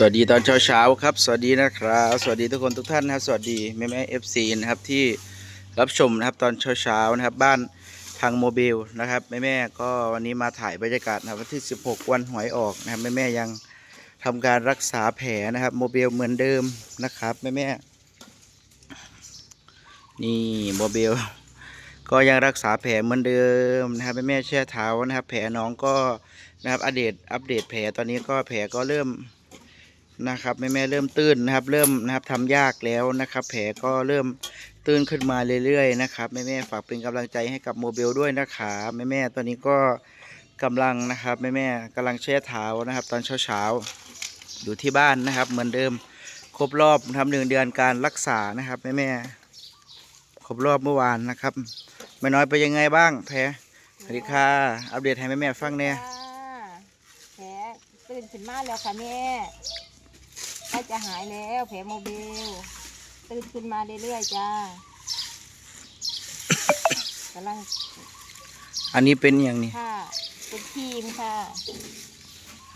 สวัสดีตอนเช้าเช้าๆครับ สวัสดีนะครับ สวัสดีทุกคนทุกท่านนะครับ สวัสดีแม่แม่เอฟซีนะครับที่รับชมนะครับตอนเช้าเช้าๆนะครับ บ้านทางโมบิลนะครับแม่แม่ก็วันนี้มาถ่ายบรรยากาศนะวันที่ 16 วันหวยออกนะครับแม่แม่ยังทำการรักษาแผลนะครับโมบิลเหมือนเดิมนะครับแม่แม่นี่โมบิลก็ยังรักษาแผลเหมือนเดิมนะครับแม่แม่แช่เท้านะครับ แผลน้องก็นะครับอัปเดตอัปเดตแผลตอนนี้ก็แผลก็เริ่ม นะครับแม่แม่เริ่มตื้นนะครับ เริ่มนะครับทำยากแล้วนะครับ แผลก็เริ่มตื้นขึ้นมาเรื่อยๆนะครับแม่แม่ฝากเป็นกำลังใจให้กับโมเบลด้วยนะครับแม่แม่ตอนนี้ก็กำลังนะครับแม่แม่กำลังแช่เท้านะครับ ตอนเช้าๆอยู่ที่บ้านนะครับ เหมือนเดิมครบรอบทำหนึ่งเดือนการรักษานะครับแม่แม่ครบรอบเมื่อวานนะครับแม่น้อยไปยังไงบ้างแผลสวัสดีค่ะ อัปเดตให้แม่แม่ฟังเนี่ยแผลตื่นขึ้นมาแล้วค่ะแม่ ล้จะหายแล้วแผลโมบิลตื่นขึ้นมาเรื่อยๆจ้ากำลังอันนี้เป็นอย่างนี้ ค่ะเป็นครีมค่ะ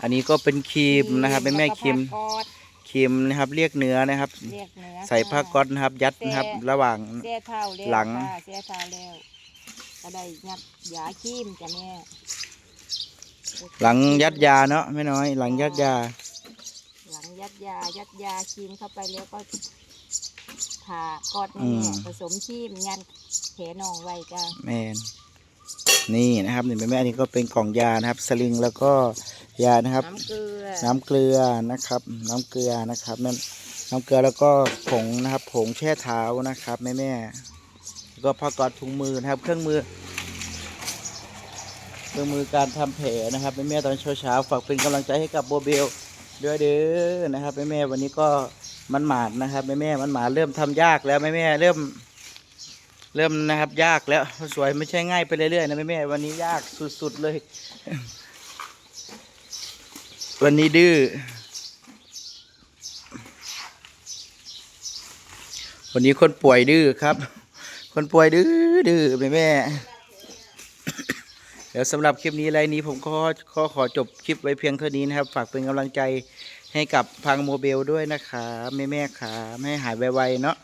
อันนี้ก็เป็นครีมนะครับแม่แม่ๆครีมแล้วก็ผ้าก๊อซ ครีมนะครับ เรียกเนื้อนะครับ เรียกเนื้อใส่ผ้าก๊อตนะครับ ยัดนะครับ ระหว่าง เสียเท้าแล้วหลัง ค่ะเสียเท้าแล้วก็ได้ยัดยาครีมจ้ะแม่หลังยัดยาเนาะไม่น้อย หลังยัดยาหลัง ยัดยา ยัดยาครีมเข้าไปแล้วก็ผ่ากอดอืนี่ม ผสมครีมยันแผลนองไว้จ้ะแมนนี่นะครับนี่แม่แม่ๆนี่ก็เป็นกล่องยานะครับ สลิงแล้วก็ยานะครับ น้ำเกลือน้ำเกลือนะครับ น้ำเกลือนะครับแม่น้ำเกลือแล้วก็ผงนะครับ ผงแช่เท้านะครับแม่แม่ๆแล้วก็ผ้าก๊อตถุงมือนะครับ เครื่องมือ เครื่องมือการทำแผลนะครับแม่แม่ๆตอนเช้าๆฝากเป็นกำลังใจให้กับโบเบล ด้วยเด้อนะครับแม่แม่วันนี้ก็มันหมาดนะครับแม่แม่มันหมาดเริ่มทำยากแล้วแม่แม่เริ่ม เริ่มนะครับ ยากแล้วสวยไม่ใช่ง่ายไปเรื่อยๆนะแม่แม่วันนี้ยากสุดๆเลย วันนี้ดื้อวันนี้คนป่วยดื้อครับ คนป่วยดื้อดื้อแม่แม่ เดี๋ยวสำหรับคลิปนี้ไรนี้ผมก็ขอขอจบคลิปไว้เพียงเท่านี้นะครับ ฝากเป็นกำลังใจให้กับพังโมเบลด้วยนะครับแม่แม่ๆขาให้หายไวๆเนาะ